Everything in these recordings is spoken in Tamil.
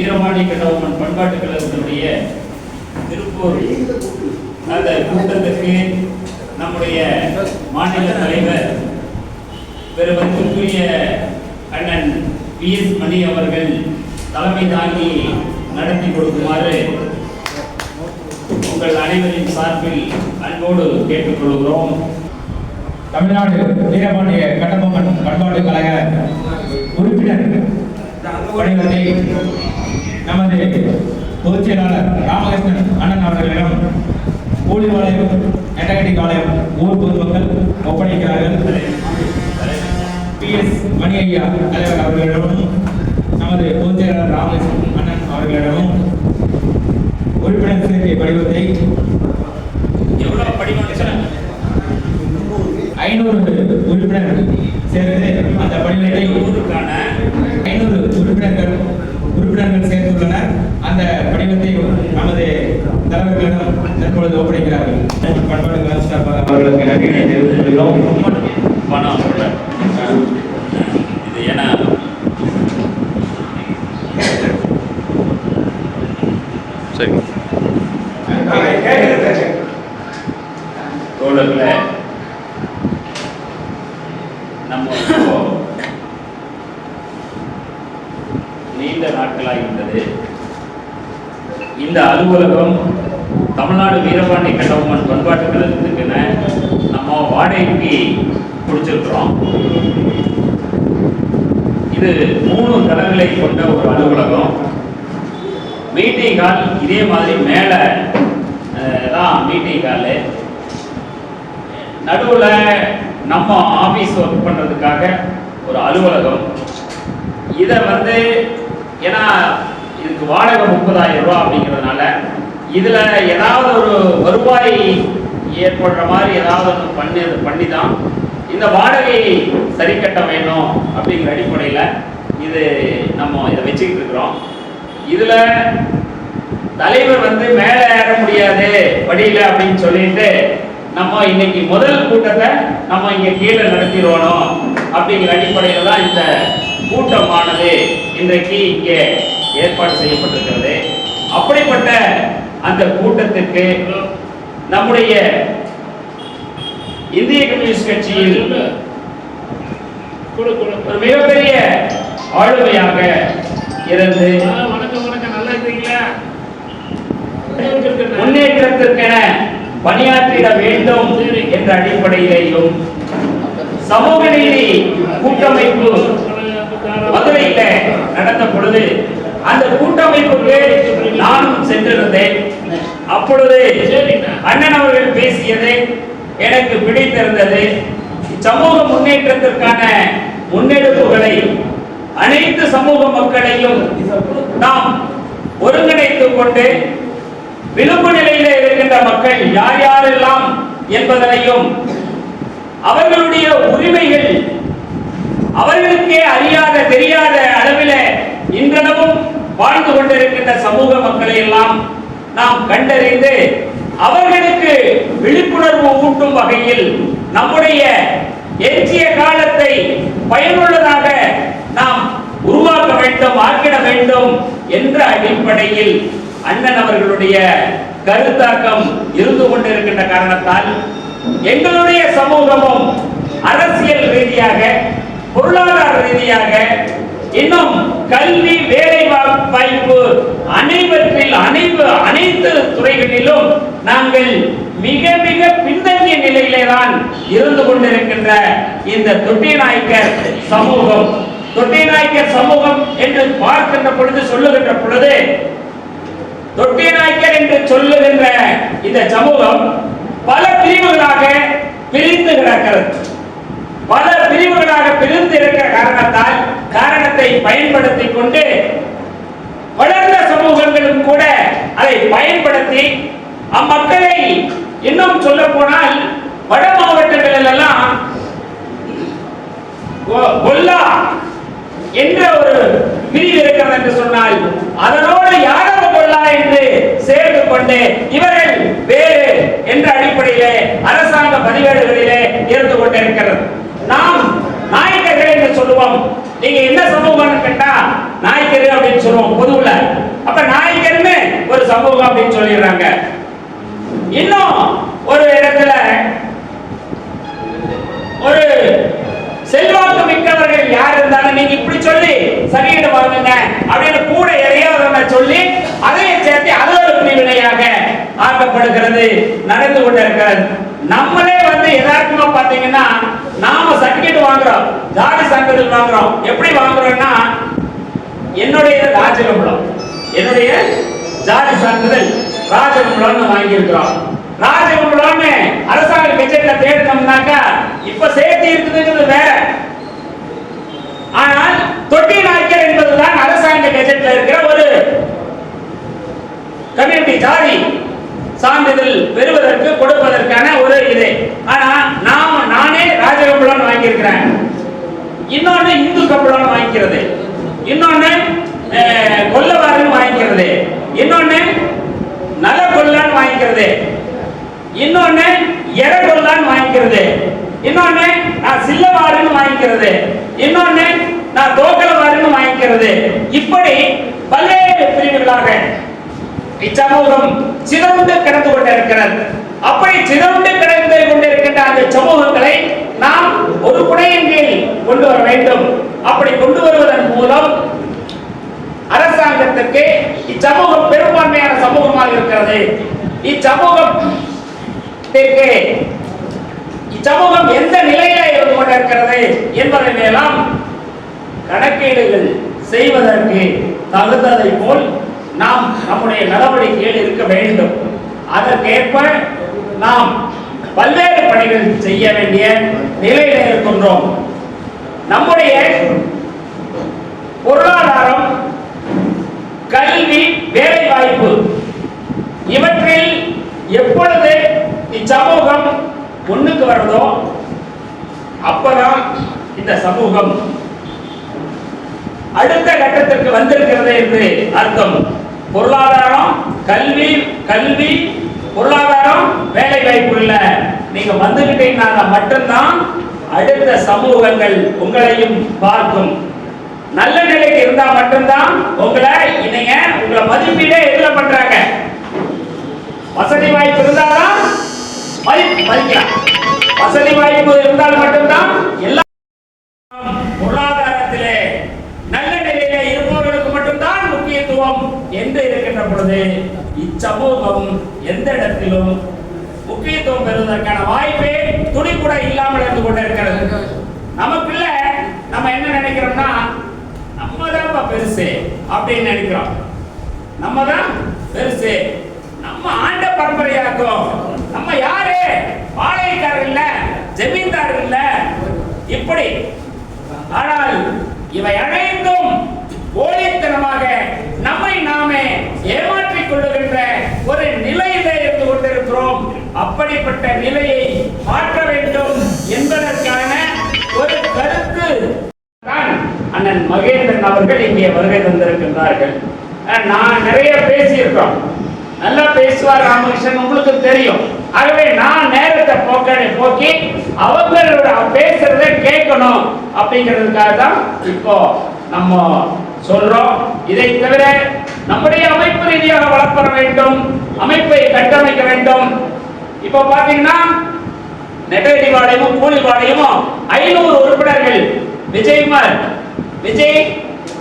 வீரமாணி பண்பாட்டு கழகத்தினுடைய திருப்பூர் அந்த கூட்டத்திற்கு நம்முடைய மாநில தலைவர் பெருமதிப்புக்குரிய அண்ணன் பி எஸ் மணி அவர்கள் தலைமை தாங்கி நடத்தி கொடுக்குமாறு உங்கள் அனைவரின் சார்பில் அன்போடு கேட்டுக்கொள்கிறோம். தமிழ்நாடு வீரபாண்டிய கட்டபொம்மன் பண்பாட்டு கழக உறுப்பினர் படிவத்தை நமது பொதுச் செயலாளர் ராமகிருஷ்ணன் அண்ணன் அவர்களிடம் கூலிவாளையம் நெட்டகடி பாளையம் ஊர் பொதுமக்கள் ஒப்படைக்கிறார்கள். பி எஸ் மணி ஐயா தலைவர் அவர்களிடமும் நமது பொதுச் செயலாளர் ராமகிருஷ்ணன் அண்ணன் அவர்களிடமும் உறுப்பினர் சேர்க்கை படிவத்தை எவ்வளவு படிவம் ஐநூறு உறுப்பினர் சேர்ந்து அந்த படிவத்தை ஊருக்கான ஐநூறு உறுப்பினர்கள் உறுப்பினர்கள் சேர்ந்துள்ளனர். அந்த படிவத்தை நமது தலைவர்களிடம் தற்பொழுது ஒப்படைக்கிறார்கள். பண்பாடு அவர்களுக்கு நன்றியை தெரிவித்துக் கொள்கிறோம் பணம் கூட. இது ஏன்னா சரி தோழர்கள நம்ம இப்போ நீண்ட நாட்களாக இருந்தது இந்த அலுவலகம் தமிழ்நாடு வீரபாண்டி கட்டபொம்மன் பண்பாட்டு கழகத்துக்குன்னு நம்ம வாடகைக்கு பிடிச்சிருக்கிறோம் இது மூணு தளங்களை கொண்ட வரும். மீட்டிங் ஹால் இதே மாதிரி மேலே தான் மீட்டிங் ஹாலு நடுவில் நம்ம ஆஃபீஸ் ஒர்க் பண்ணுறதுக்காக ஒரு அலுவலகம். இதை வந்து ஏன்னா இதுக்கு வாடகை முப்பதாயிரம் ரூபா அப்படிங்கிறதுனால இதில் ஏதாவது ஒரு வருவாய் ஏற்படுற மாதிரி ஏதாவது ஒன்று பண்ணி பண்ணி தான் இந்த வாடகையை சரி கட்ட வேணும் அப்படிங்கிற அடிப்படையில் இது நம்ம இதை வச்சுக்கிட்டு இருக்கிறோம். இதில் தலைவர் வந்து மேலே ஏற முடியாது படியில அப்படின்னு சொல்லிட்டு நம்ம இன்னைக்கு முதல் கூட்டத்தை நம்ம இங்க கீழே நடத்திடுவோம் அப்படிங்கிற அடிப்படையில் தான் இந்த கூட்டமானது இன்றைக்கு இங்கே ஏற்பாடு செய்யப்பட்டிருக்கிறது. அப்படிப்பட்ட அந்த கூட்டத்திற்கு நம்முடைய இந்திய கம்யூனிஸ்ட் கட்சியில் மிகப்பெரிய ஆளுமையாக இருந்து வணக்கம் நல்லா முன்னேற்றத்திற்கென பணியாற்றிட வேண்டும் என்ற அடிப்படையிலேயும் சமூக நீதி கூட்டமைப்பு மதுரையில நடந்த பொழுது அந்த கூட்டமைப்புக்கு நானும் சென்றிருந்தேன். அப்பொழுது அண்ணன் அவர்கள் பேசியது எனக்கு பிடித்திருந்தது. சமூக முன்னேற்றத்திற்கான முன்னெடுப்புகளை அனைத்து சமூக மக்களையும் நாம் ஒருங்கிணைத்துக் கொண்டு விளிம்பு நிலையில இருக்கின்ற மக்கள் யார் யாரெல்லாம் என்பதனையும் அவர்களுடைய உரிமைகள் அவர்களுக்கே அறியாத தெரியாத அளவில் இன்றளவும் வாழ்ந்து கொண்டிருக்கின்ற சமூக மக்களை எல்லாம் நாம் கண்டறிந்து அவர்களுக்கு விழிப்புணர்வு ஊட்டும் வகையில் நம்முடைய எஞ்சிய காலத்தை பயனுள்ளதாக நாம் உருவாக்க வேண்டும் ஆக்கிட வேண்டும் என்ற அடிப்படையில் அண்ணன் அவர்களுடைய கருத்தாக்கம் இருந்து கொண்டிருக்கின்ற காரணத்தால் எங்களுடைய சமூகமும் அரசியல் ரீதியாக பொருளாதார ரீதியாக இன்னும் கல்வி வேலை வாய்ப்பு அனைவற்றில் அனைவு அனைத்து துறைகளிலும் நாங்கள் மிக மிக பின்தங்கிய நிலையிலே தான் இருந்து கொண்டிருக்கின்ற இந்த தொட்டி நாயக்கர் சமூகம். தொட்டி நாயக்கர் சமூகம் என்று பார்க்கின்ற பொழுது சொல்லுகின்ற பொழுது தொட்டி நாயக்கர் என்று சொல்லுகின்ற இந்த சமூகம் பல பிரிவுகளாக பிரிந்து கிடக்கிறது. பல பிரிவுகளாக பிரிந்து இருக்கிற காரணத்தால் காரணத்தை பயன்படுத்திக் கொண்டு வளர்ந்த சமூகங்களும் கூட அதை பயன்படுத்தி அம்மக்களை இன்னும் சொல்ல போனால் வட மாவட்டங்களில் எல்லாம் கொல்லா என்ற ஒரு பிரிவு இருக்கிறது என்று சொன்னால் அதனோடு யாதவ கொள்ளா என்று சேர்த்து கொண்டு இவர்கள் வேறு என்ற அடிப்படையிலே அரசாங்க பதிவேடுகளிலே இருந்து கொண்டிருக்கிறது. நாம் நாயக்கர்கள் என்று சொல்லுவோம். நீங்க என்ன சமூகம்னு கேட்டா நாயக்கர் அப்படின்னு சொல்லுவோம். பொதுவுல. அப்ப நாயக்கர்னு சமூகம் அப்படின்னு சொல்லிடுறாங்க. இன்னும் ஒரு இடத்துல ஒரு செல்வாக்கு மிக்கவர்கள் யார் இருந்தாலும் நீங்க இப்படி சொல்லி சரியிட வாங்குங்க அப்படின்னு கூட எதையாவது சொல்லி அதையும் சேர்த்து அது ஒரு பிரிவினையாக ஆக்கப்படுகிறது நடந்து கொண்டிருக்கிறது. நம்மளே வந்து எதார்த்தமா பாத்தீங்கன்னா நாம சர்டிபிகேட் வாங்குறோம் ஜாதி சான்றிதழ் வாங்குறோம். எப்படி வாங்குறோம்னா என்னுடைய ராஜகம்பளம் என்னுடைய ஜாதி சான்றிதழ் ராஜகம்பளம்னு வாங்கியிருக்கிறோம். ராஜகம்பளம்னு அரசாங்க கெஜெட்ல தேடினோம்னாக்கா இப்ப சேர்த்து இருக்குதுங்கிறது வேற. ஆனால் தொட்டி நாய்க்கர் என்பதுதான் அரசாங்க கெஜெட்ல இருக்கிற ஒரு கம்யூனிட்டி ஜாதி சான்றிதழ் பெறுவதற்கு கொடுப்பதற்கான ஒரு இது ஆனா நாம் நானே ராஜகம்பளம் வாங்கியிருக்கிறேன் இன்னொன்னு இந்து கம்பளம் வாங்கிக்கிறது இன்னொன்னு அஹ், கொல்லவாருன்னு வாங்கிக்கிறது இன்னொன்னு நல கொல்லான்னு வாங்கிக்கிறது இன்னொன்னு எர வாங்கிக்கிறது. இன்னொன்னு நான் சில்லவாருன்னு வாங்கிக்கிறது. இன்னொன்னு நான் தோக்கலவாருன்னு வாங்கிக்கிறது. இப்படி பல்வேறு பிரிவுகளாக இச்சமூகம் சிதறுண்டு கிடந்து கொண்டிருக்கிறது. அப்படி சிதறுண்டு கிடந்து கொண்டிருக்கின்ற அந்த சமூகங்களை நாம் ஒரு குடையின் கீழ் கொண்டு வர வேண்டும். அப்படி கொண்டு வருவதன் மூலம் அரசாங்கத்திற்கு இச்சமூகம் பெரும்பான்மையான சமூகமாக இருக்கிறது. இச்சமூகத்திற்கு இச்சமூகம் எந்த நிலையில இருந்து கொண்டிருக்கிறது என்பதை மேலாம் கணக்கீடுகள் செய்வதற்கு தகுந்ததை போல் நாம் நம்முடைய நடவடிக்கைகள் இருக்க வேண்டும். அதற்கேற்ப நாம் பல்வேறு பணிகள் செய்ய வேண்டிய நிலையில இருக்கின்றோம். நம்முடைய பொருளாதாரம் கல்வி வேலை வாய்ப்பு முன்னுக்கு வருதோ அப்பதான் இந்த சமூகம் அடுத்த கட்டத்திற்கு வந்திருக்கிறது என்று அர்த்தம். பொருளாதாரம் கல்வி கல்வி பொருளாதாரம் வேலை வாய்ப்பு இல்ல. நீங்க வந்துகிட்டீங்கன்னா மட்டும்தான் அடுத்த சமூகங்கள் உங்களையும் பார்க்கும். நல்ல நிலைக்கு இருந்தா மட்டும்தான் உங்களை இணைய உங்களை மதிப்பீடே எதுல பண்றாங்க. வசதி வாய்ப்பு இருந்தாதான் வசதி வாய்ப்பு இருந்தால் மட்டும்தான் எல்லா பொருளாதாரத்திலே நல்ல நிலையில இருப்பவர்களுக்கு மட்டும்தான் முக்கியத்துவம் என்று இருக்கின்ற பொழுது இச்சமூகம் எந்த இடத்திலும் முக்கியத்துவம் பெறுவதற்கான வாய்ப்பே துணி கூட இல்லாமல் இருந்து கொண்டிருக்கிறது. நமக்குள்ள நம்ம என்ன நினைக்கிறோம்னா நம்ம தான் பெருசு அப்படின்னு நினைக்கிறோம். நம்ம தான் பெருசு. நம்ம ஆண்ட பரம்பரையாக்கும். நம்ம யாரு? பாளையக்காரர் இல்ல ஜமீன்தார் இல்ல. இப்படி. ஆனால் இவை அனைத்தும் போலித்தனமாக நம்மை நாமே ஏமாற்றிக் கொள்ளுகின்ற ஒரு நிலையிலே இருந்து கொண்டிருக்கிறோம். அப்படிப்பட்ட நிலையை மாற்ற வேண்டும் என்பதற்கான ஒரு கருத்து தான் அண்ணன் மகேந்திரன் அவர்கள் இங்கே வருகை தந்திருக்கின்றார்கள். நான் நிறைய பேசியிருக்கோம். நல்லா பேசுவார் ராமகிருஷ்ணன் உங்களுக்கு தெரியும். ஆகவே நான் நேரத்தை போக்க போக்கி அவங்களோட பேசுறத கேட்கணும் அப்படிங்கிறதுக்காக தான் இப்போ நம்ம சொல்றோம். இதை தவிர நம்முடைய அமைப்பு ரீதியாக வளர்ப்பட வேண்டும் அமைப்பை கட்டமைக்க வேண்டும். இப்போ பாத்தீங்கன்னா நெட்டடி வாடையும் கூலி வாடையும் ஐநூறு உறுப்பினர்கள். விஜய்மார் விஜய்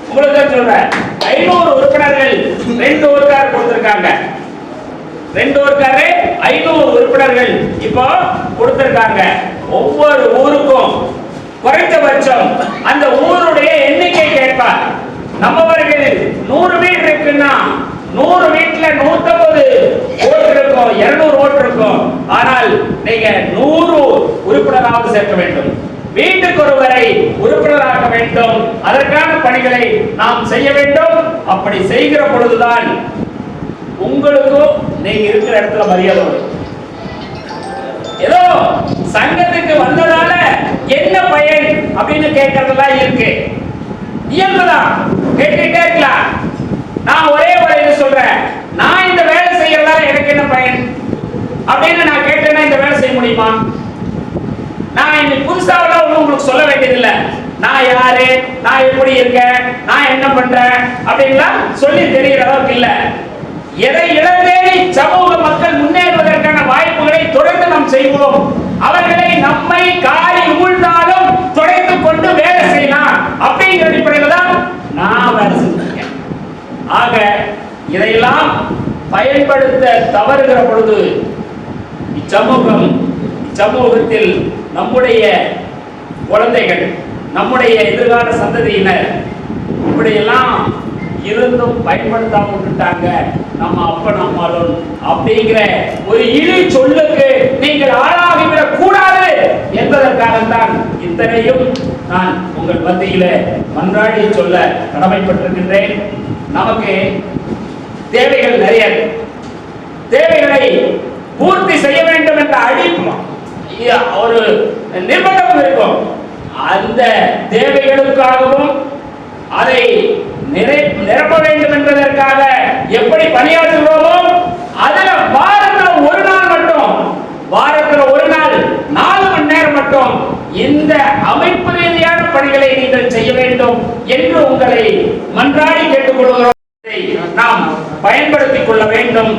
உங்களுக்கு தான் சொல்றேன். ஐநூறு உறுப்பினர்கள் ரெண்டு ஊருக்கார் கொடுத்திருக்காங்க. ரெண்டு ஊருக்காரு ஐநூறு உறுப்பினர்கள் இப்போ கொடுத்திருக்காங்க. ஒவ்வொரு ஊருக்கும் குறைந்தபட்சம் அந்த ஊருடைய எண்ணிக்கை கேட்பார் நம்மவர்கள் நூறு வீடு இருக்குன்னா நூறு வீட்டுல நூத்தம்பது ஓட்டு இருக்கும் இருநூறு ஓட்டு இருக்கும். ஆனால் நீங்க நூறு உறுப்பினராவது சேர்க்க வேண்டும். வீட்டுக்கு ஒருவரை உறுப்பினராக்க வேண்டும். அதற்கான பணிகளை நாம் செய்ய வேண்டும். அப்படி செய்கிற பொழுதுதான் உங்களுக்கும் நீங்க இருக்கிற இடத்துல மரியாதை வரும் ஏதோ சங்கத்துக்கு வந்ததால என்ன பயன் அப்படின்னு கேட்கறதெல்லாம் இருக்கு. இயல்புதான் கேட்டுட்டே இருக்கலாம். நான் ஒரே ஒரு சொல்றேன். நான் இந்த வேலை செய்யறதால எனக்கு என்ன பயன்? அப்படின்னு நான் கேட்டேன்னா இந்த வேலை செய்ய முடியுமா? நான் இன்னைக்கு புதுசாவெல்லாம் ஒண்ணும் உங்களுக்கு சொல்ல வேண்டியதில்லை. நான் யாரு? நான் எப்படி இருக்கேன்? நான் என்ன பண்றேன்? அப்படின்லாம் சொல்லி தெரியற அளவுக்கு இல்லை. எதை இழந்தேறி சமூக மக்கள் முன்னேறுவதற்கான வாய்ப்புகளை தொடர்ந்து நாம் செய்வோம் அவர்களை நம்மை காரி ஊழ்ந்தாலும் தொடர்ந்து கொண்டு வேலை செய்யலாம். அப்படிங்கிற அடிப்படையில் தான் நான் வேலை செஞ்சிருக்கேன். ஆக இதையெல்லாம் பயன்படுத்த தவறுகிற பொழுது இச்சமூகம் இச்சமூகத்தில் நம்முடைய குழந்தைகள் நம்முடைய எதிர்கால சந்ததியினர் இப்படியெல்லாம் இருந்தும் பயன்படுத்தாம விட்டுட்டாங்க. நம்ம அப்பன் அம்மாளும் அப்படிங்கிற ஒரு இழி சொல்லுக்கு நீங்கள் ஆளாகிவிடக் கூடாது என்பதற்காகத்தான் இத்தனையும் நான் உங்கள் மத்தியில மன்றாடி சொல்ல கடமைப்பட்டிருக்கின்றேன். நமக்கு தேவைகள் நிறைய. தேவைகளை பூர்த்தி செய்ய வேண்டும் என்ற அழிப்பு ஒரு நிர்பந்தம் இருக்கும். அந்த தேவைகளுக்காகவும் அதை நிறை நிரப்ப வேண்டும் என்பதற்காக எப்படி பணியாற்றுகிறோமோ அதுல வாரத்துல ஒரு நாள் மட்டும் வாரத்துல ஒரு நாள் நாலு மணி நேரம் மட்டும் இந்த அமைப்பு ரீதியான பணிகளை நீங்கள் செய்ய வேண்டும் என்று உங்களை மன்றாடி கேட்டுக்கொள்கிறோம். நாம் பயன்படுத்திக் கொள்ள வேண்டும்.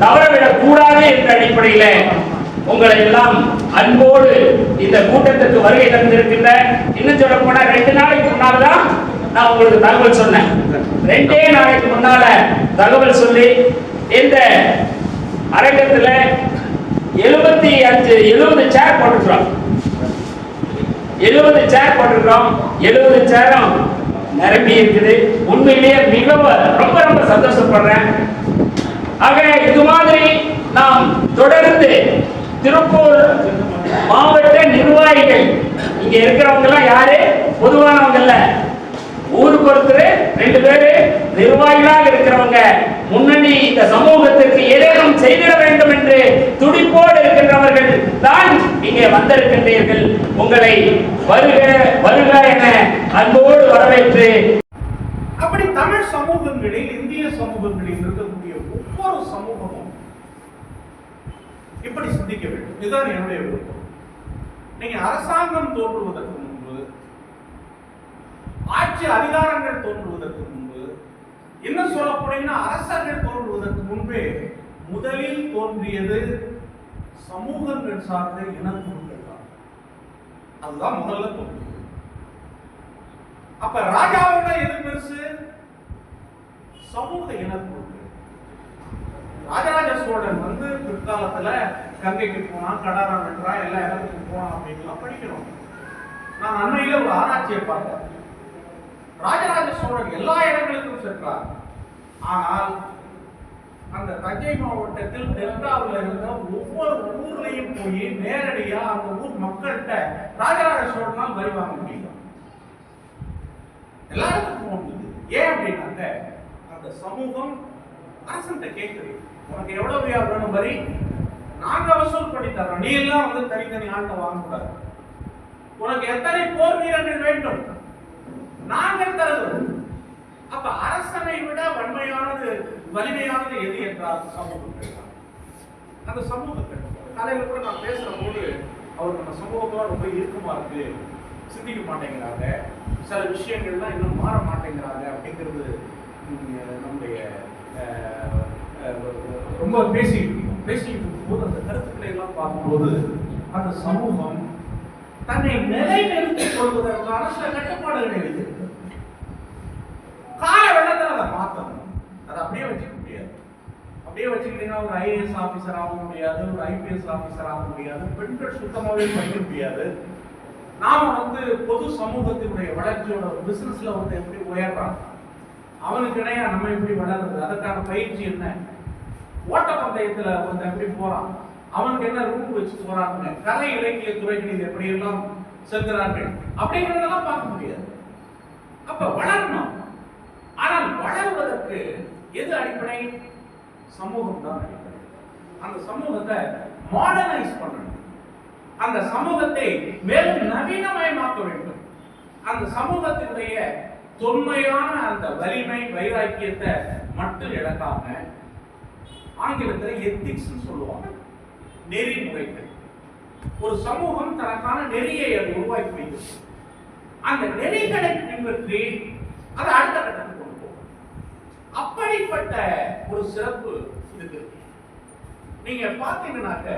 தவறவிடக் கூடாது என்ற அடிப்படையில உங்களை எல்லாம் அன்போடு இந்த கூட்டத்திற்கு வருகை தந்திருக்கின்ற இன்னும் சொல்ல போனா ரெண்டு நாளைக்கு முன்னால்தான் நான் உங்களுக்கு தகவல் சொன்னேன். ரெண்டே நாளைக்கு முன்னால தகவல் சொல்லி இந்த அரங்கத்துல எழுபத்தி அஞ்சு எழுபது சேர் போட்டுக்கிறோம் எழுபது சேர் போட்டிருக்கிறோம். எழுபது சேரும் நிரம்பி இருக்குது. உண்மையிலேயே மிகவும் ரொம்ப ரொம்ப சந்தோஷப்படுறேன். ஆக இது மாதிரி நாம் தொடர்ந்து திருப்பூர் மாவட்ட நிர்வாகிகள் இங்க இருக்கிறவங்க எல்லாம் யாரு? பொதுவானவங்க இல்லை ஊருக்கு ஒருத்தர் ரெண்டு பேரு நிர்வாகிகளாக இருக்கிறவங்க. முன்னணி இந்த சமூகத்திற்கு ஏதேனும் செய்திட வேண்டும் என்று துடிப்போடு இருக்கின்றவர்கள் தான் இங்கே வந்திருக்கின்றீர்கள். உங்களை வருக வருக என அன்போடு வரவேற்று அப்படி தமிழ் சமூகங்களில் இந்திய சமூகங்களில் இருக்கக்கூடிய ஒவ்வொரு சமூகமும் இப்படி சிந்திக்க வேண்டும். இதுதான் என்னுடைய விருப்பம். நீங்க அரசாங்கம் தோன்றுவதற்கு ஆட்சி அதிகாரங்கள் தோன்றுவதற்கு முன்பு என்ன சொல்ல போனீங்கன்னா அரசர்கள் தோன்றுவதற்கு முன்பே முதலில் தோன்றியது சமூகங்கள் சார்ந்த இனக்குழுக்கள் தான். அதுதான் முதல்ல தோன்றியது. அப்ப ராஜாவோட எது பெருசு? சமூக இனக்குழுக்கள். ராஜராஜ சோழன் வந்து பிற்காலத்துல கங்கைக்கு போனான் கடாரம் வென்றான் எல்லா இடத்துக்கும் போனான் அப்படின்லாம் படிக்கிறோம். நான் அண்மையில ஒரு ஆராய்ச்சியை பார்த்தேன். ராஜராஜ சோழன் எல்லா இடங்களுக்கும் சென்றார். ஆனால் அந்த தஞ்சை மாவட்டத்தில் டெல்டாவில் இருந்த ஒவ்வொரு ஊர்லையும் போய் நேரடியா அந்த ஊர் மக்கள்கிட்ட ராஜராஜ சோழனால் வரி வாங்க முடியல. எல்லாருக்கும் போக முடியுது ஏன் அப்படின்னாக்க அந்த சமூகம் அரசன்ட்ட கேட்குது. உனக்கு எவ்வளவு வியா வேணும் வரி? நாங்க வசூல் பண்ணி தரோம் நீ எல்லாம் வந்து தனித்தனி வாங்க வாங்கக்கூடாது. உனக்கு எத்தனை போர் வீரர்கள் வேண்டும்? நாங்கள் தருகிறோம். அப்ப அரசனை விட வன்மையானது வலிமையானது எது என்றால் சமூகங்கள் அந்த சமூகத்தை. தலைவர் கூட நான் பேசுற போது அவர் நம்ம சமூகத்தோட ரொம்ப இருக்குமா இருக்கு சிந்திக்க மாட்டேங்கிறாங்க. சில விஷயங்கள்லாம் இன்னும் மாற மாட்டேங்கிறாங்க அப்படிங்கிறது நம்முடைய ரொம்ப பேசிக்கிட்டு இருக்கோம். பேசிட்டு இருக்கும்போது அந்த கருத்துக்களை எல்லாம் பார்க்கும்போது அந்த சமூகம் தன்னை நிலைநிறுத்திக் கொள்வதற்கான சில கட்டுப்பாடுகள் இருக்குது. கால வெள்ளத்தில் அதை மாற்றணும் அதை அப்படியே வச்சுக்க முடியாது. அப்படியே வச்சுக்கிட்டீங்கன்னா ஒரு ஐஏஎஸ் ஆஃபீஸர் ஆக முடியாது ஒரு ஐபிஎஸ் ஆஃபீஸர் ஆக முடியாது பெண்கள் சுத்தமாகவே படிக்க முடியாது. நாம் வந்து பொது சமூகத்தினுடைய வளர்ச்சியோட பிசினஸ்ல வந்து எப்படி உயர்றான் அவனுக்கு இணையா நம்ம எப்படி வளருது அதற்கான பயிற்சி என்ன? ஓட்டப்பந்தயத்துல வந்து எப்படி போறான்? அவனுக்கு என்ன ரூட் வச்சு போறாங்க கலை இலக்கிய துறைகளில் எப்படியெல்லாம் செல்கிறார்கள்? அப்படிங்கிறதெல்லாம் பார்க்க முடியாது. அப்ப வளரணும். ஆனால் வளர்வதற்கு எது அடிப்படை? சமூகம் தான் அடிப்படை. அந்த சமூகத்தை மாடர்னைஸ் பண்ணணும். அந்த சமூகத்தை மேலும் நவீனமயமாக்க வேண்டும். அந்த சமூகத்தினுடைய தொன்மையான அந்த வலிமை வைராக்கியத்தை மட்டும் இழக்காம ஆங்கிலத்தில் எத்திக்ஸ் சொல்லுவாங்க. நெறிமுறைகள் ஒரு சமூகம் தனக்கான நெறியை அது உருவாக்கி வைக்கும் அந்த நெறிகளை பின்பற்றி அது அடுத்த கட்டத்துக்கு அப்படிப்பட்ட ஒரு சிறப்பு இதுக்கு. இருக்கு. நீங்க பாத்தீங்கன்னாக்க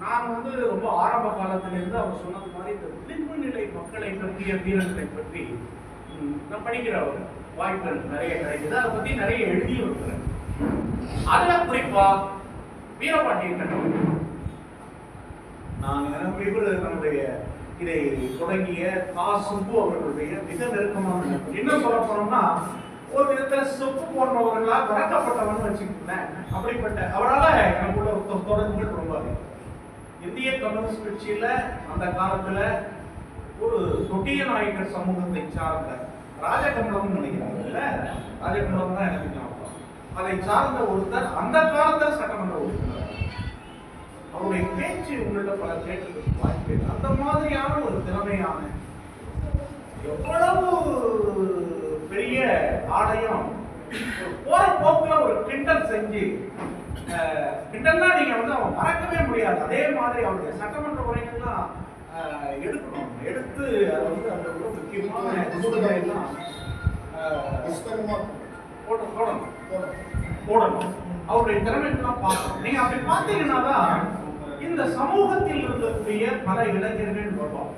நான் வந்து ரொம்ப ஆரம்ப காலத்துல இருந்து அவர் சொன்னது மாதிரி இந்த விளிம்பு நிலை மக்களை பற்றிய வீரர்களை பற்றி நான் படிக்கிற ஒரு வாய்ப்புகள் நிறைய கிடைக்குது. அதை பத்தி நிறைய எழுதி இருக்கிறேன் அதுல குறிப்பா வீரபாண்டியன் கட்டளை நான் எனக்கு நம்முடைய இதை தொடங்கிய காசும்பு அவர்களுடைய மிக நெருக்கமான இன்னும் சொல்ல போனோம்னா ஒரு விதத்துல சொப்பு போன்றவர்களா தொடக்கப்பட்டவன் வச்சுக்கிட்டேன் அப்படிப்பட்ட அவரால் எனக்குள்ள ஒரு தொ- தொடர்புகள் ரொம்ப அதிகம். இந்திய கம்யூனிஸ்ட் கட்சியில அந்த காலத்துல ஒரு தொட்டிய நாயக்கர் சமூகத்தை சார்ந்த ராஜகமலம் நினைக்கிறாங்கல்ல ராஜகமலம் தான் எனக்கு ஞாபகம் அதை சார்ந்த ஒருத்தர் அந்த காலத்துல சட்டமன்ற உறுப்பினர். அவருடைய பேச்சு உங்கள்ட்ட பல கேட்டதுக்கு வாய்ப்பு அந்த மாதிரியான ஒரு திறமையான எவ்வளவு பெரிய ஆலயம். ஒரு போற போக்குல ஒரு கிண்டல் செஞ்சு கிண்டல்னா நீங்க வந்து அவன் மறக்கவே முடியாது. அதே மாதிரி அவருடைய சட்டமன்ற உரைகள்லாம் எடுக்கணும். எடுத்து அதை வந்து அந்த ஒரு முக்கியமான அஹ், போட போடணும் போடணும். அவருடைய திறமைகள்லாம் பார்க்கணும். நீங்க அப்படி பார்த்தீங்கன்னா தான் இந்த சமூகத்தில் இருக்கக்கூடிய பல இளைஞர்கள் வருவாங்க.